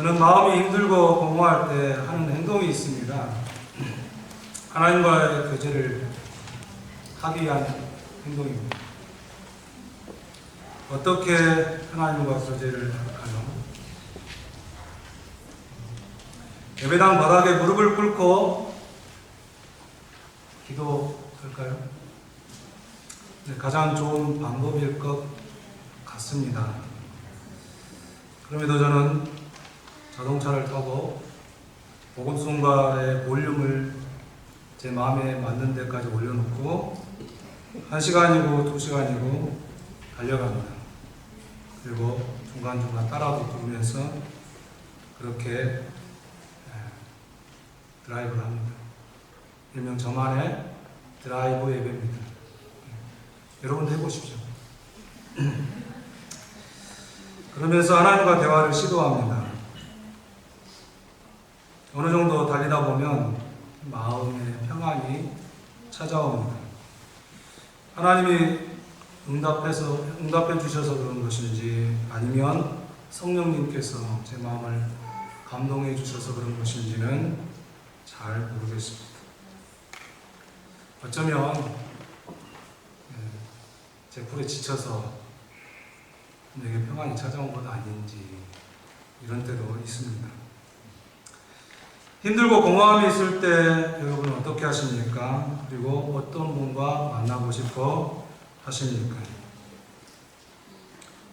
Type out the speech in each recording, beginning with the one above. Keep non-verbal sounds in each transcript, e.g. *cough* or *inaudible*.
저는 마음이 힘들고 공허할 때 하는 행동이 있습니다. 하나님과의 교제를 하기 위한 행동입니다. 어떻게 하나님과 교제를 할까요? 예배당 바닥에 무릎을 꿇고 기도할까요? 네, 가장 좋은 방법일 것 같습니다. 그럼에도 저는 자동차를 타고 복음송가의 볼륨을 제 마음에 맞는 데까지 올려놓고 한 시간이고 두 시간이고 달려갑니다. 그리고 중간중간 따라도 부르면서 그렇게 에, 드라이브를 합니다. 일명 저만의 드라이브 예배입니다. 여러분도 해보십시오. *clears throat* 그러면서 하나님과 대화를 시도합니다. 어느 정도 달리다 보면 마음의 평안이 찾아옵니다. 하나님이 응답해서 응답해 주셔서 그런 것인지 아니면 성령님께서 제 마음을 감동해 주셔서 그런 것인지는 잘 모르겠습니다. 어쩌면 예, 제 불에 지쳐서 내게 평안이 찾아온 것 아닌지 이런 때도 있습니다. 힘들고 공허함이 있을 때 여러분은 어떻게 하십니까? 그리고 어떤 분과 만나고 싶어 하십니까?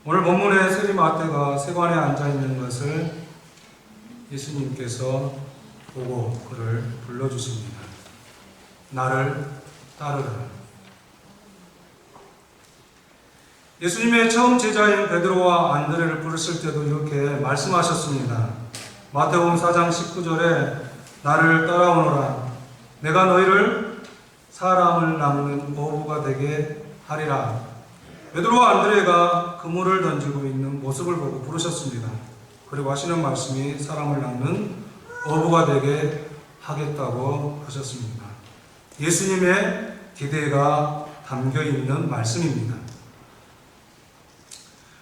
오늘 본문의 세리마태가 세관에 앉아 있는 것을 예수님께서 보고 그를 불러주십니다. 나를 따르라. 예수님의 처음 제자인 베드로와 안드레를 부르실 때도 이렇게 말씀하셨습니다. 마태복음 4장 19절에 나를 따라오너라. 내가 너희를 사람을 낚는 어부가 되게 하리라. 베드로와 안드레가 그물을 던지고 있는 모습을 보고 부르셨습니다. 그리고 하시는 말씀이 사람을 낚는 어부가 되게 하겠다고 하셨습니다. 예수님의 기대가 담겨 있는 말씀입니다.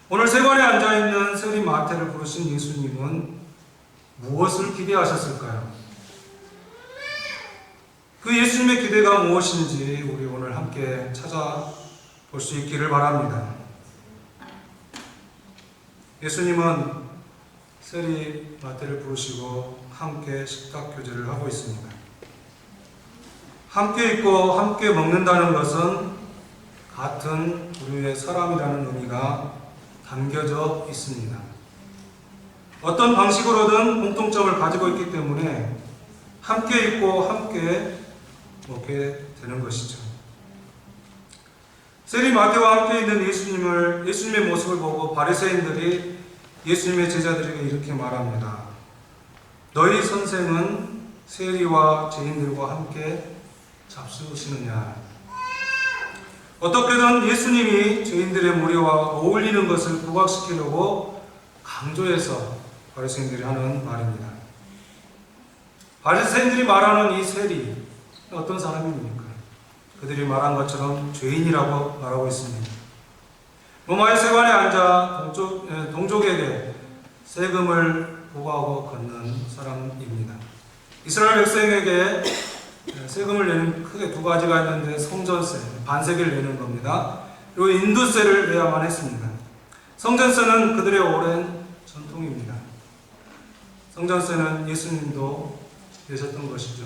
오늘 세관에 앉아 있는 세리 마태를 부르신 예수님은 무엇을 기대하셨을까요? 그 예수님의 기대가 무엇인지 우리 오늘 함께 찾아볼 수 있기를 바랍니다. 예수님은 세리 마태를 부르시고 함께 식탁 교제를 하고 있습니다. 함께 있고 함께 먹는다는 것은 같은 부류의 사람이라는 의미가 담겨져 있습니다. 어떤 방식으로든 공통점을 가지고 있기 때문에 함께 있고 함께 먹게 되는 것이죠. 세리 마태와 함께 있는 예수님을 예수님의 모습을 보고 바리새인들이 예수님의 제자들에게 이렇게 말합니다. 너희 선생은 세리와 죄인들과 함께 잡수시느냐? 어떻게든 예수님이 죄인들의 무리와 어울리는 것을 부각시키려고 강조해서 바리새인들이 하는 말입니다. 바리새인들이 말하는 이 세리 어떤 사람입니까? 그들이 말한 것처럼 죄인이라고 말하고 있습니다. 로마의 세관에 앉아 동족, 에, 동족에게 세금을 보고하고 걷는 사람입니다. 이스라엘 백성에게 세금을 내는 크게 두 가지가 있는데 성전세, 반세기를 내는 겁니다. 그리고 인도세를 내야만 했습니다. 성전세는 그들의 오랜 전통입니다. 성전세는 예수님도 내셨던 것이죠.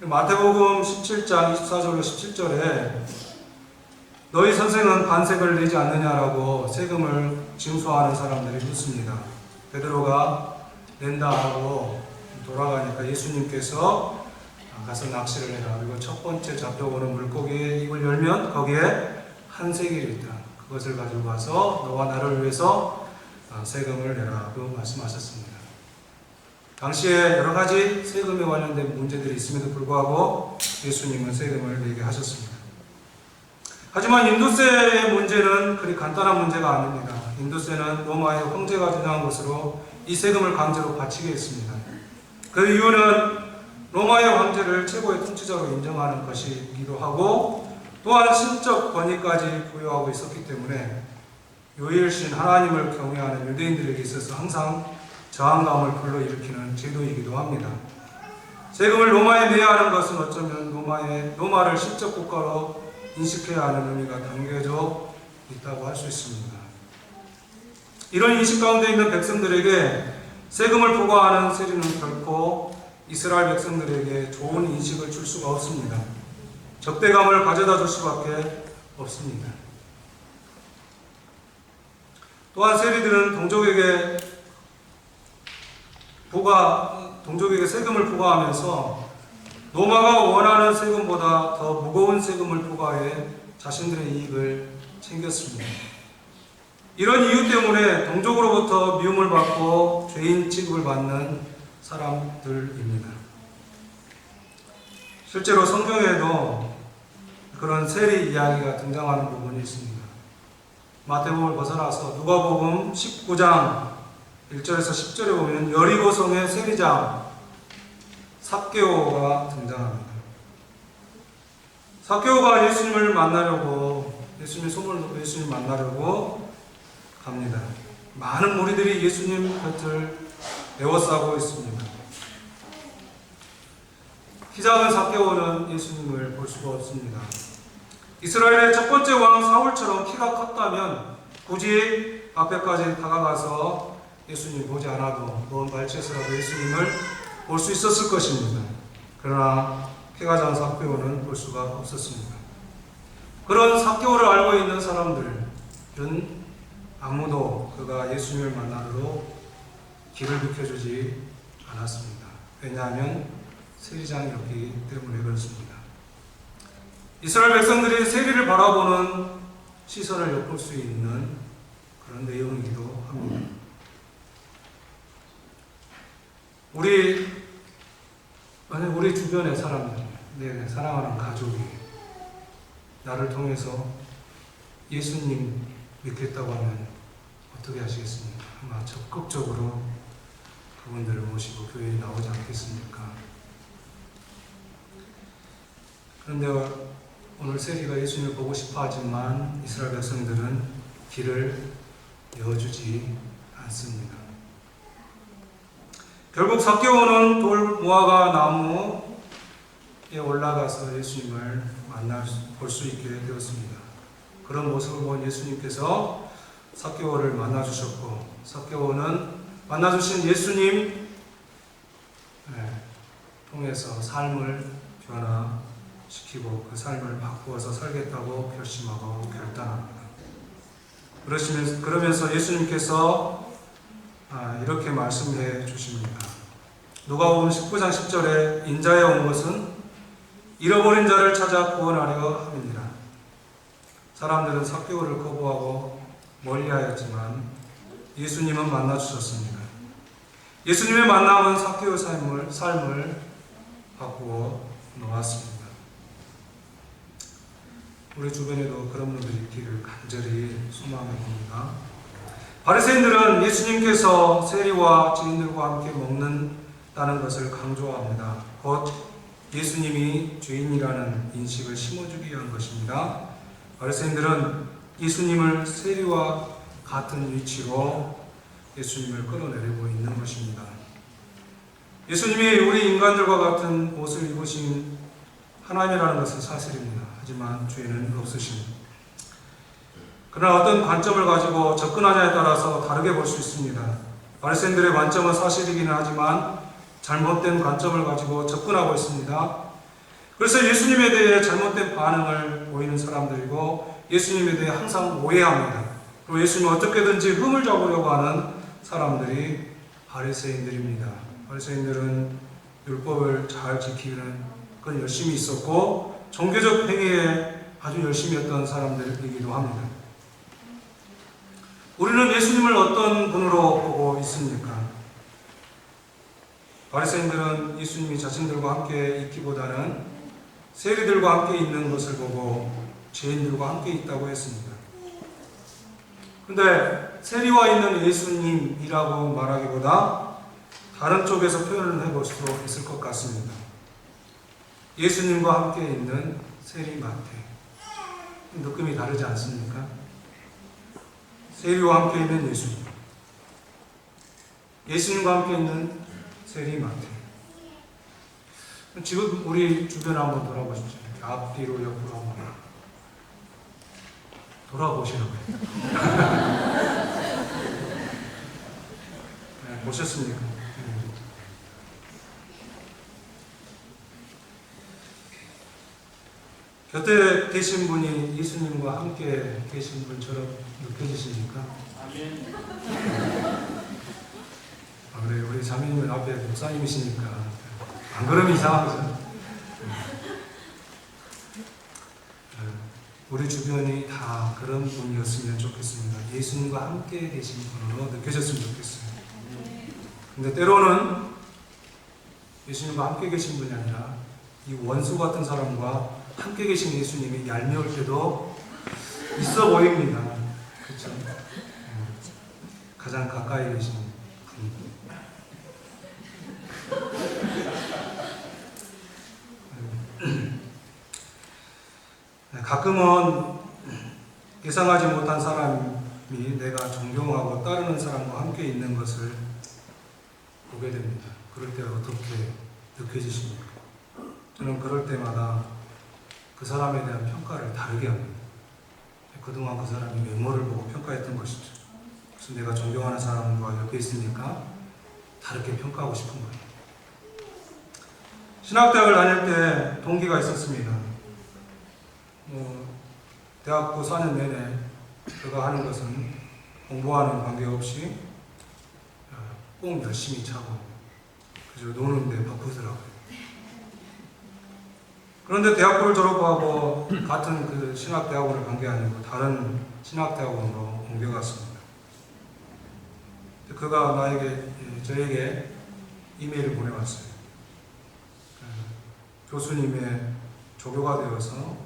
마태복음 17장 24절로 17절에 너희 선생은 반세를 내지 않느냐라고 세금을 징수하는 사람들이 묻습니다. 베드로가 낸다 하고 돌아가니까 예수님께서 가서 낚시를 해라. 그리고 첫 번째 잡혀오는 물고기의 입을 열면 거기에 한 세겔이 있다. 그것을 가지고 가서 너와 나를 위해서 세금을 내라 고 말씀하셨습니다. 당시에 여러 가지 세금에 관련된 문제들이 있음에도 불구하고 예수님은 세금을 내게 하셨습니다. 하지만 인도세의 문제는 그리 간단한 문제가 아닙니다. 인도세는 로마의 황제가 주장한 것으로 이 세금을 강제로 바치게 했습니다. 그 이유는 로마의 황제를 최고의 통치자로 인정하는 것이기도 하고 또한 신적 권위까지 부여하고 있었기 때문에 요일신 하나님을 경외하는 유대인들에게 있어서 항상 저항감을 불러일으키는 제도이기도 합니다. 세금을 로마에 내야 하는 것은 어쩌면 로마의 로마를 실적 국가로 인식해야 하는 의미가 담겨져 있다고 할 수 있습니다. 이런 인식 가운데 있는 백성들에게 세금을 부과하는 세리는 결코 이스라엘 백성들에게 좋은 인식을 줄 수가 없습니다. 적대감을 가져다 줄 수밖에 없습니다. 또한 세리들은 동족에게 부과 동족에게 세금을 부과하면서 로마가 원하는 세금보다 더 무거운 세금을 부과해 자신들의 이익을 챙겼습니다. 이런 이유 때문에 동족으로부터 미움을 받고 죄인 취급을 받는 사람들입니다. 실제로 성경에도 그런 세리 이야기가 등장하는 부분이 있습니다. 마태복음을 벗어나서 누가복음 19장 1절에서 10절에 보면 여리고성의 세리장 삭개오가 등장합니다. 삭개오가 예수님을 만나려고 예수님 듣고 예수님 만나려고 갑니다. 많은 무리들이 예수님 곁을 에워싸고 있습니다. 키 작은 삭개오는 예수님을 볼 수가 없습니다. 이스라엘의 첫 번째 왕 사울처럼 키가 컸다면 굳이 앞에까지 다가가서 예수님 보지 않아도 먼 발치에서라도 예수님을 볼 수 있었을 것입니다. 그러나 작은 삭개오는 볼 수가 없었습니다. 그런 삭개오를 알고 있는 사람들은 아무도 그가 예수님을 만나러 길을 비켜주지 않았습니다. 왜냐하면 세리장이었기 때문에 그렇습니다. 이스라엘 백성들이 세리를 바라보는 시선을 엿볼 수 있는 그런 내용이기도 합니다. 우리 만약 우리 주변의 사람들, 내 사랑하는 가족이 나를 통해서 예수님 믿겠다고 하면 어떻게 하시겠습니까? 아마 적극적으로 그분들을 모시고 교회에 나오지 않겠습니까? 그런데 오늘 세리가 예수님을 보고 싶어 하지만 이스라엘 백성들은 길을 여주지 않습니다. 결국 삭개오는 돌 무화과 나무에 올라가서 예수님을 만날 볼 수 있게 되었습니다. 그런 모습을 본 예수님께서 삭개오를 만나 주셨고 삭개오는 만나 주신 예수님 네, 통해서 삶을 변화시키고 그 삶을 바꾸어서 살겠다고 결심하고 결단합니다. 그러시면서 그러면서 예수님께서 아, 이렇게 말씀해 주십니다. 누가복음 19장 10절에 인자에 온 것은 잃어버린 자를 찾아 구원하려 함이니라. 사람들은 삭개오를 거부하고 멀리하였지만 예수님은 만나 주셨습니다. 예수님의 만남은 삭개오 삶을 삶을 바꾸어 놓았습니다. 우리 주변에도 그런 분들이 있기를 간절히 소망해 봅니다. 바리새인들은 예수님께서 세리와 죄인들과 함께 먹는다는 것을 강조합니다. 곧 예수님이 죄인이라는 인식을 심어주기 위한 것입니다. 바리새인들은 예수님을 세리와 같은 위치로 예수님을 끌어내리고 있는 것입니다. 예수님이 우리 인간들과 같은 옷을 입으신 하나님이라는 것은 사실입니다. 하지만 죄는 없으십니다. 그러나 어떤 관점을 가지고 접근하냐에 따라서 다르게 볼 수 있습니다. 바리새인들의 관점은 사실이기는 하지만 잘못된 관점을 가지고 접근하고 있습니다. 그래서 예수님에 대해 잘못된 반응을 보이는 사람들이고 예수님에 대해 항상 오해합니다. 그리고 예수님을 어떻게든지 흠을 잡으려고 하는 사람들이 바리새인들입니다. 바리새인들은 율법을 잘 지키는 그런 열심히 있었고 종교적 행위에 아주 열심히 했던 사람들이기도 합니다. 우리는 예수님을 어떤 분으로 보고 있습니까? 바리새인들은 예수님이 자신들과 함께 있기보다는 세리들과 함께 있는 것을 보고 죄인들과 함께 있다고 했습니다. 근데 세리와 있는 예수님이라고 말하기보다 다른 쪽에서 표현을 해볼 수도 있을 것 같습니다. 예수님과 함께 있는 세리 마태. 느낌이 다르지 않습니까? 세리와 함께 있는 예수님. 예수님과 함께 있는 세리 마태. 지금 우리 주변에 한번 돌아보십시오. 앞뒤로 옆으로 한번 돌아보시라고요. *laughs* 네, 보셨습니까? 네. 곁에 계신 분이 예수님과 함께 계신 분처럼 느껴지십니까? 아멘. 아, 그래 우리 자매님 앞에 목사님이시니까 안 그러면 이상하죠. 네. 우리 주변이 다 그런 분이었으면 좋겠습니다. 예수님과 함께 계신 분으로 느껴졌으면 좋겠어요. 근데 때로는 예수님과 함께 계신 분이 아니라 이 원수 같은 사람과 함께 계신 예수님이 얄미울 때도 있어 보입니다. 그렇죠? 가장 가까이 계신 분. 네, 가끔은 예상하지 못한 사람이 내가 존경하고 따르는 사람과 함께 있는 것을 보게 됩니다. 그럴 때 어떻게 느껴지십니까? 저는 그럴 때마다 그 사람에 대한 평가를 다르게 합니다. 그동안 그 사람이 외모를 보고 평가했던 것이죠. 그래서 내가 존경하는 사람과 옆에 있으니까 다르게 평가하고 싶은 거예요. 신학대학을 다닐 때 동기가 있었습니다. 뭐, 대학교 4년 내내 그가 하는 것은 공부하는 관계없이 어, 꼭 열심히 차고 그저 노는데 바쁘더라고요. 그런데 대학교를 졸업하고 같은 그 신학대학원을 간 게 아니고 다른 신학대학원으로 옮겨갔습니다. 그가 나에게 예, 저에게 이메일을 보내왔어요. 그 교수님의 조교가 되어서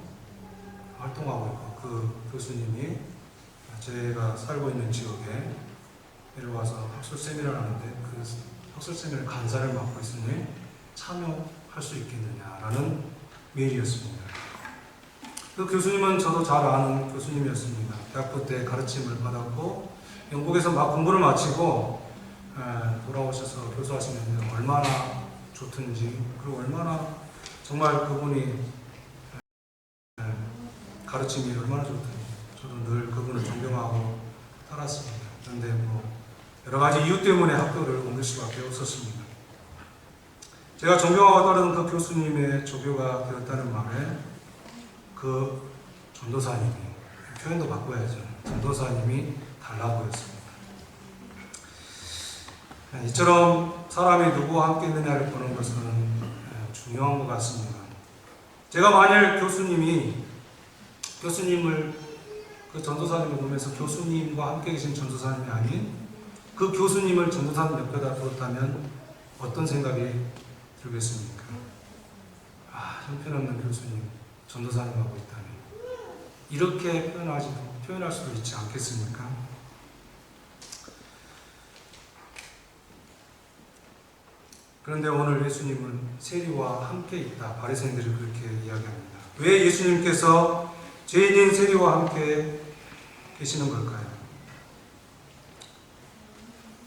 활동하고 있고 그 교수님이 제가 살고 있는 지역에 내려와서 학술 세미나를 하는데 그 학술 세미나 간사를 맡고 있으니 참여할 수 있겠느냐라는 메일이었습니다. 그 교수님은 저도 잘 아는 교수님이었습니다. 대학교 때 가르침을 받았고 영국에서 막 공부를 마치고 에, 돌아오셔서 교수하시는데 얼마나 좋든지 그리고 얼마나 정말 그분이 에, 가르침이 얼마나 좋든지 저도 늘 그분을 존경하고 따랐습니다. 그런데 뭐 여러 가지 이유 때문에 학교를 옮길 수밖에 없었습니다. 제가 존경하고 따르는 그 교수님의 조교가 되었다는 말에 그 전도사님이 표현도 바꿔야죠. 전도사님이 달라 보였습니다. 이처럼 사람이 누구와 함께 있느냐를 보는 것은 중요한 것 같습니다. 제가 만일 교수님이 교수님을 그 전도사님을 보면서 교수님과 함께 계신 전도사님이 아닌 그 교수님을 전도사님 옆에다 두었다면 어떤 생각이 들겠습니까? 아, 형편없는 교수님, 전도사님하고 있다니. 이렇게 표현하지, 표현할 수도 있지 않겠습니까? 그런데 오늘 예수님은 세리와 함께 있다. 바리새인들이 그렇게 이야기합니다. 왜 예수님께서 죄인인 세리와 함께 계시는 걸까요?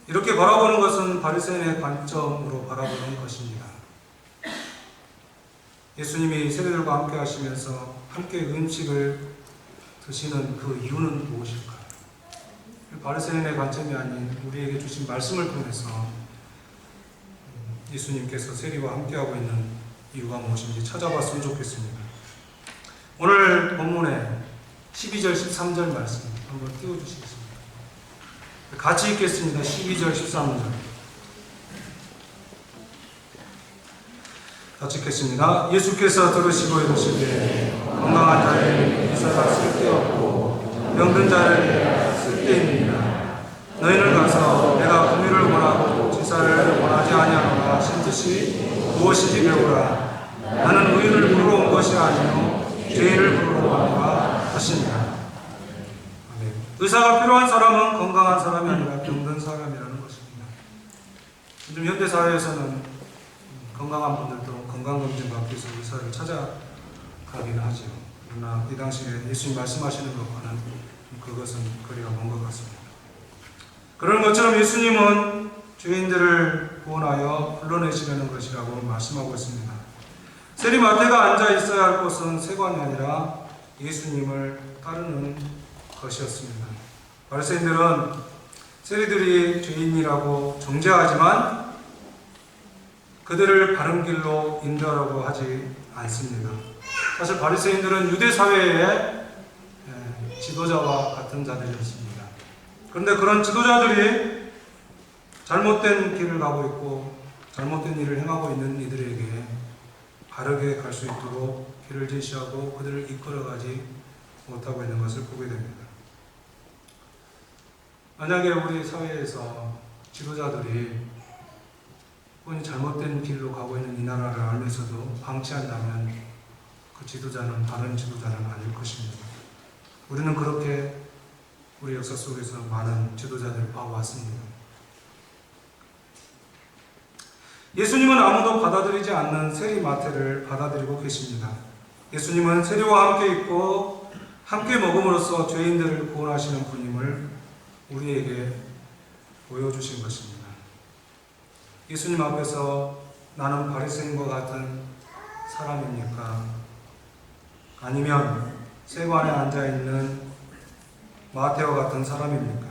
이렇게 바라보는 것은 바리새인의 관점으로 바라보는 것입니다. 예수님이 세리들과 함께 하시면서 함께 음식을 드시는 그 이유는 무엇일까요? 바리새인의 관점이 아닌 우리에게 주신 말씀을 통해서 예수님께서 세리와 함께하고 있는 이유가 무엇인지 찾아봤으면 좋겠습니다. 오늘 본문에 12절, 13절 말씀 한번 띄워주시겠습니다. 같이 읽겠습니다. 12절, 13절. 같이 읽겠습니다. 예수께서 들으시고 이르시되 건강한 자를 이사가 쓸데없고 병든 자를 쓸데있느니라. 너희는 가서 내가 공의를 원하고 지사를 원하지 아니하노라 신듯이 무엇인지 배우라. 나는 의인을 부르러 온 것이 아니요 죄인을 부르러 왔노라 하시니라. 의사가 필요한 사람은 건강한 사람이 아니라 병든 사람이라는 것입니다. 요즘 현대 사회에서는 건강한 분들도 건강검진 받기 위해서 의사를 찾아가기는 하죠. 그러나 이 당시에 예수님 말씀하시는 것과는 그것은 거리가 먼 것 같습니다. 그런 것처럼 예수님은 죄인들을 구원하여 불러내시려는 것이라고 말씀하고 있습니다. 세리 마태가 앉아 있어야 할 곳은 세관이 아니라 예수님을 따르는 것이었습니다. 바리새인들은 세리들이 죄인이라고 정죄하지만 그들을 바른 길로 인도하라고 하지 않습니다. 사실 바리새인들은 유대 사회의 예, 지도자와 같은 자들이었습니다. 그런데 그런 지도자들이 잘못된 길을 가고 있고 잘못된 일을 행하고 있는 이들에게 바르게 갈 수 있도록 길을 제시하고 그들을 이끌어가지 못하고 있는 것을 보게 됩니다. 만약에 우리 사회에서 지도자들이 본인이 잘못된 길로 가고 있는 이 나라를 알면서도 방치한다면 그 지도자는 바른 지도자는 아닐 것입니다. 우리는 그렇게 우리 역사 속에서 많은 지도자들을 봐왔습니다. 예수님은 아무도 받아들이지 않는 세리 마태를 받아들이고 계십니다. 예수님은 세리와 함께 있고 함께 먹음으로써 죄인들을 구원하시는 분임을 우리에게 보여주신 것입니다. 예수님 앞에서 나는 바리새인과 같은 사람입니까? 아니면 세관에 앉아 있는 마태와 같은 사람입니까?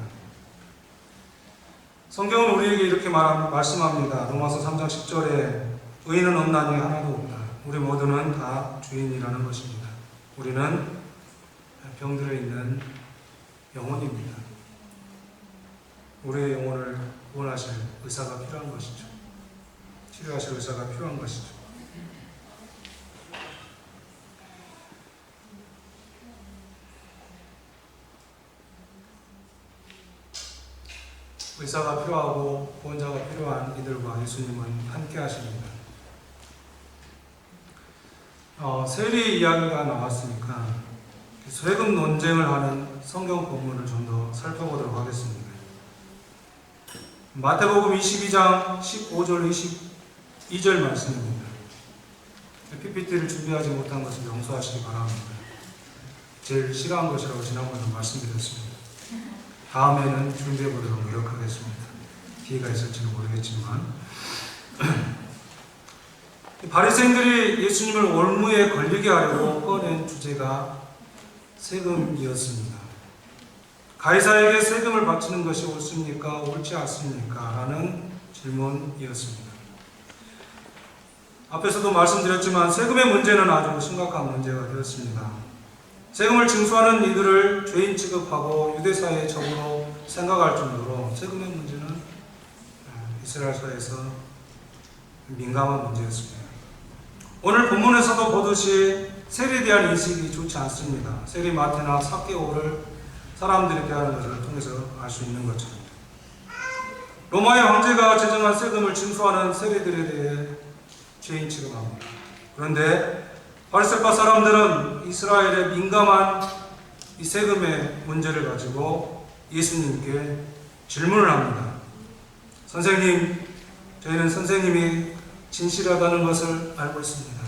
성경은 우리에게 이렇게 말, 말씀합니다. 로마서 3장 10절에 의인은 없나니 하나도 없다. 우리 모두는 다 주인이라는 것입니다. 우리는 병들어 있는 영혼입니다. 우리의 영혼을 구원하실 의사가 필요한 것이죠. 치료하실 의사가 필요한 것이죠. 의사가 필요하고 구원자가 필요한 이들과 예수님은 함께 하십니다. 어, 세리 이야기가 나왔으니까 세금 논쟁을 하는 성경 본문을 좀 더 살펴보도록 하겠습니다. 마태복음 22장 15절 22절 말씀입니다. PPT를 준비하지 못한 것을 용서하시기 바랍니다. 제일 싫어한 것이라고 지난번에 말씀드렸습니다. 다음에는 준비해 보도록 노력하겠습니다. 기회가 있을지는 모르겠지만 *clears throat* 바리새인들이 예수님을 올무에 걸리게 하려고 꺼낸 주제가 세금이었습니다. 가이사에게 세금을 바치는 것이 옳습니까? 옳지 않습니까? 라는 질문이었습니다. 앞에서도 말씀드렸지만 세금의 문제는 아주 심각한 문제가 되었습니다. 세금을 징수하는 이들을 죄인 취급하고 유대사회의 적으로 생각할 정도로 세금의 문제는 이스라엘 사회에서 민감한 문제였습니다. 오늘 본문에서도 보듯이 세리에 대한 인식이 좋지 않습니다. 세리 마테나 사케오를 사람들이 대하는 것을 통해서 알 수 있는 것처럼 로마의 황제가 제정한 세금을 징수하는 세리들에 대해 죄인 취급합니다. 그런데 바리새파 사람들은 이스라엘의 민감한 이 세금의 문제를 가지고 예수님께 질문을 합니다. 선생님, 저희는 선생님이 진실하다는 것을 알고 있습니다.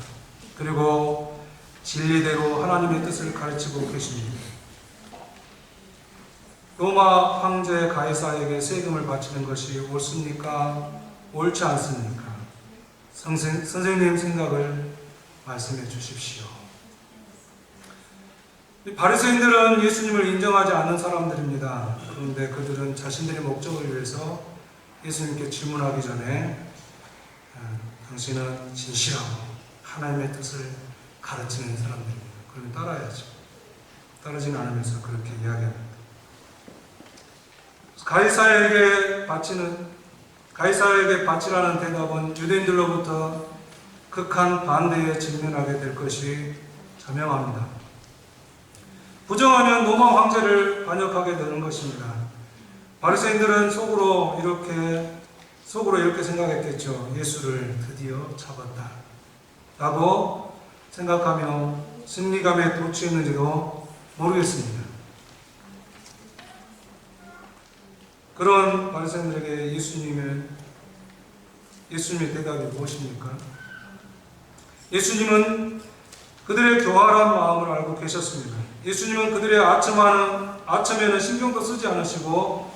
그리고 진리대로 하나님의 뜻을 가르치고 계십니다. 로마 황제 가이사에게 세금을 바치는 것이 옳습니까? 옳지 않습니까? 선생, 선생님 생각을 말씀해 주십시오. 바리새인들은 예수님을 인정하지 않는 사람들입니다. 그런데 그들은 자신들의 목적을 위해서 예수님께 질문하기 전에 아, 당신은 진실하고 하나님의 뜻을 가르치는 사람들입니다. 그러면 따라야죠. 따르지 않으면서 그렇게 이야기합니다. 가이사에게 바치는 가이사에게 바치라는 대답은 유대인들로부터 극한 반대에 직면하게 될 것이 자명합니다. 부정하면 로마 황제를 반역하게 되는 것입니다. 바리새인들은 속으로 이렇게 속으로 이렇게 생각했겠죠. 예수를 드디어 잡았다. 라고 생각하며 승리감에 도취했는지도 모르겠습니다. 그런 바리새인들에게 예수님의 예수님의 대답이 무엇입니까? 예수님은 그들의 교활한 마음을 알고 계셨습니다. 예수님은 그들의 아첨하는 아첨에는 신경도 쓰지 않으시고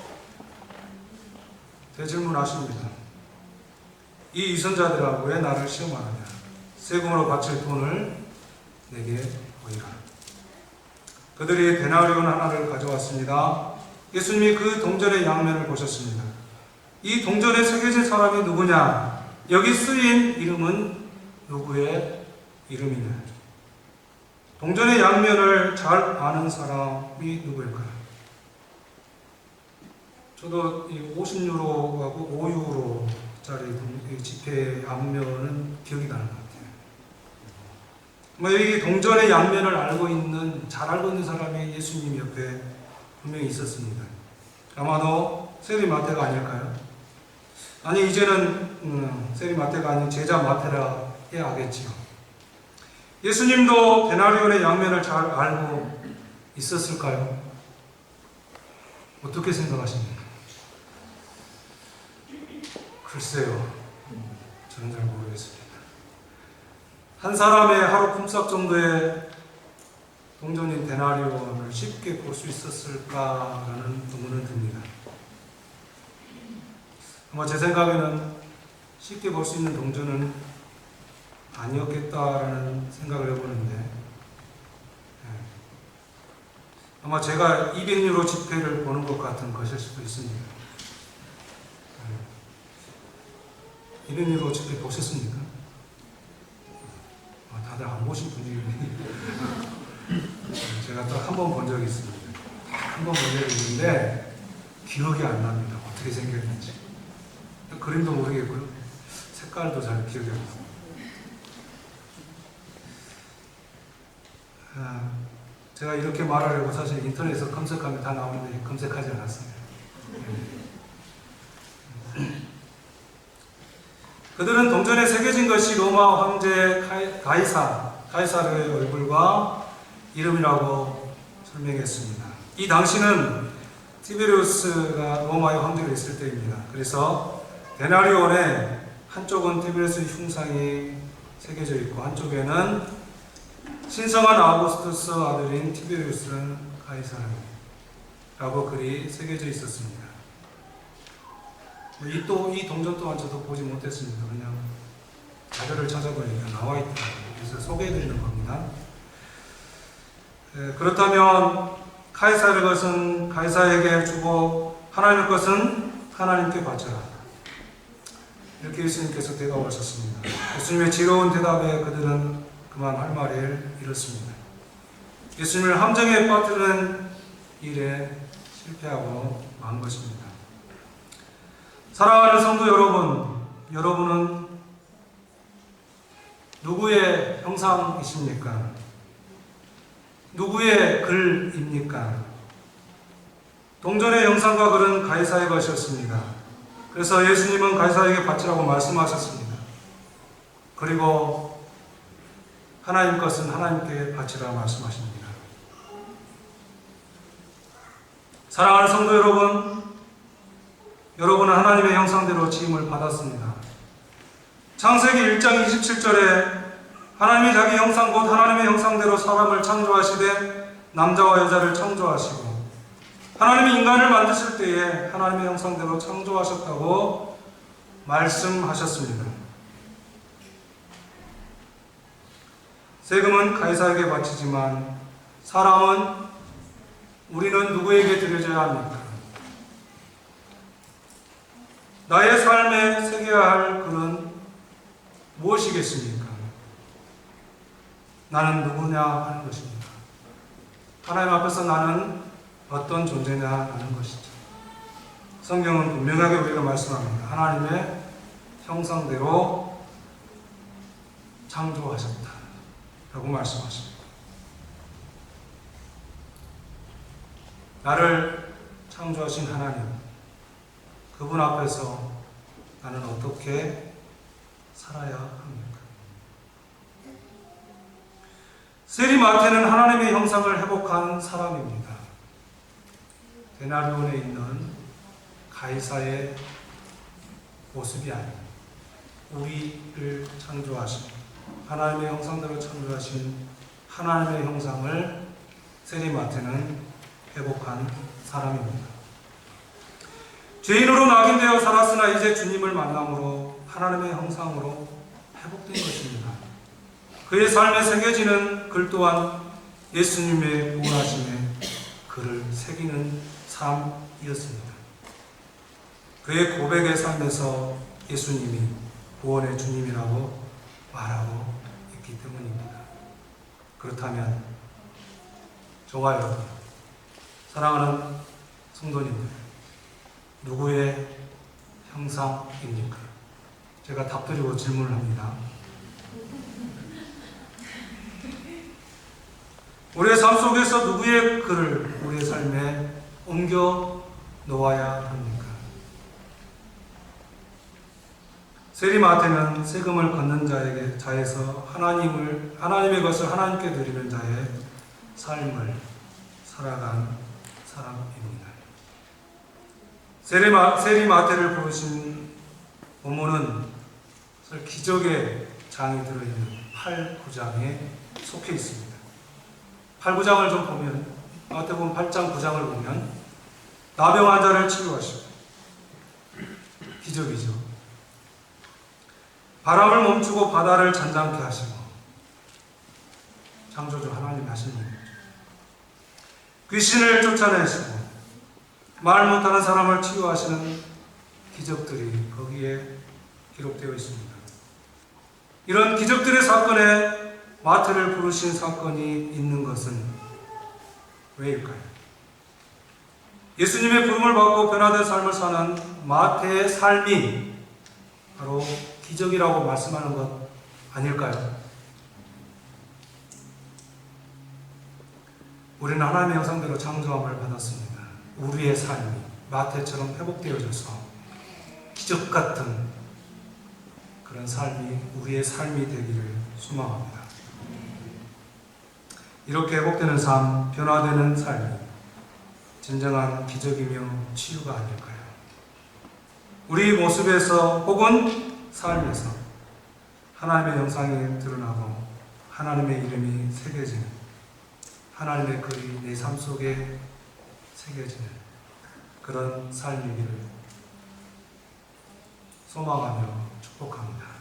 대질문하십니다. 이 이선자들아 왜 나를 시험하느냐? 세금으로 바칠 돈을 내게 보이라. 그들이 데나리온 하나를 가져왔습니다. 예수님이 그 동전의 양면을 보셨습니다. 이 동전에 새겨진 사람이 누구냐? 여기 쓰인 이름은 누구의 이름이냐? 동전의 양면을 잘 아는 사람이 누구일까요? 저도 이 50유로하고 5유로짜리 지폐 양면은 기억이 나는 것 같아요. 뭐 여기 동전의 양면을 알고 있는 잘 알고 있는 사람이 예수님 옆에 분명히 있었습니다. 아마도 세리 마태가 아닐까요? 아니 이제는 음, 세리 마태가 아닌 제자 마태라 해야 하겠지요. 예수님도 데나리온의 양면을 잘 알고 있었을까요? 어떻게 생각하십니까? 글쎄요, 저는 잘 모르겠습니다. 한 사람의 하루 품삯 정도의 동전인 데나리온을 쉽게 볼 수 있었을까라는 의문은 듭니다. 아마 제 생각에는 쉽게 볼 수 있는 동전은 아니었겠다라는 생각을 해보는데 예. 아마 제가 200유로 지폐를 보는 것 같은 것일 수도 있습니다. 예. 200유로 지폐 보셨습니까? 아, 다들 안 보신 분이네. 제가 또한번 본 적이 있습니다. 한 번 본 적이 있는데 기억이 안 납니다. 어떻게 생겼는지. 그림도 모르겠고요. 색깔도 잘 기억이 안 나요. 아, 제가 이렇게 말하려고 사실 인터넷에서 검색하면 다 나오는데 검색하지 않았어요. 그들은 동전에 새겨진 것이 로마 황제 가이사, 가이사르의 얼굴과 이름이라고 설명했습니다. 이 당시는 티베리우스가 로마의 황제로 있을 때입니다. 그래서 데나리온에 한쪽은 티베리우스 흉상이 새겨져 있고 한쪽에는 신성한 아우구스투스 아들인 티베리우스는 가이사라고 글이 새겨져 있었습니다. 이또이 동전 또한 저도 보지 못했습니다. 그냥 자료를 찾아보니까 나와 있더라고요. 그래서 소개해드리는 겁니다. 에, 그렇다면 카이사의 것은 가이사에게 주고 하나님의 것은 하나님께 바쳐라. 이렇게 예수님께서 대답하셨습니다. 예수님의 지혜로운 대답에 그들은 그만 할 말을 잃었습니다. 예수님을 함정에 빠뜨리는 일에 실패하고 만 것입니다. 사랑하는 성도 여러분, 여러분은 누구의 형상이십니까? 누구의 글입니까? 동전의 형상과 글은 가이사의 것이었습니다. 그래서 예수님은 가이사에게 바치라고 말씀하셨습니다. 그리고 하나님 것은 하나님께 바치라 말씀하십니다. 사랑하는 성도 여러분, 여러분은 하나님의 형상대로 지음을 받았습니다. 창세기 1장 27절에 하나님이 자기 형상 곧 하나님의 형상대로 사람을 창조하시되 남자와 여자를 창조하시고 하나님이 인간을 만드실 때에 하나님의 형상대로 창조하셨다고 말씀하셨습니다. 세금은 가이사에게 바치지만 사람은 우리는 누구에게 드려져야 합니까? 나의 삶에 새겨야 할 글은 무엇이겠습니까? 나는 누구냐 하는 것입니다. 하나님 앞에서 나는 어떤 존재냐 하는 것이죠. 성경은 분명하게 우리가 말씀합니다. 하나님의 형상대로 창조하셨다. 라고 말씀하십니다. 나를 창조하신 하나님, 그분 앞에서 나는 어떻게 살아야 합니까? 세리마테는 하나님의 형상을 회복한 사람입니다. 데나리온에 있는 가이사의 모습이 아닌 우리를 창조하신 하나님의 형상대로 창조하신 하나님의 형상을 세리마테는 회복한 사람입니다. 죄인으로 낙인되어 살았으나 이제 주님을 만남으로 하나님의 형상으로 회복된 것입니다. 그의 삶에 새겨지는 글 또한 예수님의 구원하심에 그를 새기는 삶이었습니다. 그의 고백의 삶에서 예수님이 구원의 주님이라고 말하고 있기 때문입니다. 그렇다면 저와 여러분, 사랑하는 성도님들, 누구의 형상입니까? 제가 답드리고 질문을 합니다. 우리의 삶 속에서 누구의 글을 우리의 삶에 옮겨 놓아야 합니까? 세리마테는 세금을 걷는 자에게 자에서 하나님을 하나님의 것을 하나님께 드리는 자의 삶을 살아간 사람입니다. 세리마 세리마테를 부르신 본문은 기적의 장이 들어있는 8구장에 속해 있습니다. 8구장을 좀 보면 마태복음 8장 9장을 보면 나병 환자를 치료하시고 기적이죠. 바람을 멈추고 바다를 잔잔케 하시고 창조주 하나님 하시는 거죠. 귀신을 쫓아내시고 말 못하는 사람을 치유하시는 기적들이 거기에 기록되어 있습니다. 이런 기적들의 사건에 마태를 부르신 사건이 있는 것은 왜일까요? 예수님의 부름을 받고 변화된 삶을 사는 마태의 삶이 바로 기적이라고 말씀하는 것 아닐까요? 우리는 하나님의 형상대로 창조함을 받았습니다. 우리의 삶이 마태처럼 회복되어져서 기적 같은 그런 삶이 우리의 삶이 되기를 소망합니다. 이렇게 회복되는 삶, 변화되는 삶이 진정한 기적이며 치유가 아닐까요? 우리 모습에서 혹은 삶에서 하나님의 영상이 드러나고 하나님의 이름이 새겨지는 하나님의 글이 내 삶 속에 새겨지는 그런 삶이기를 소망하며 축복합니다.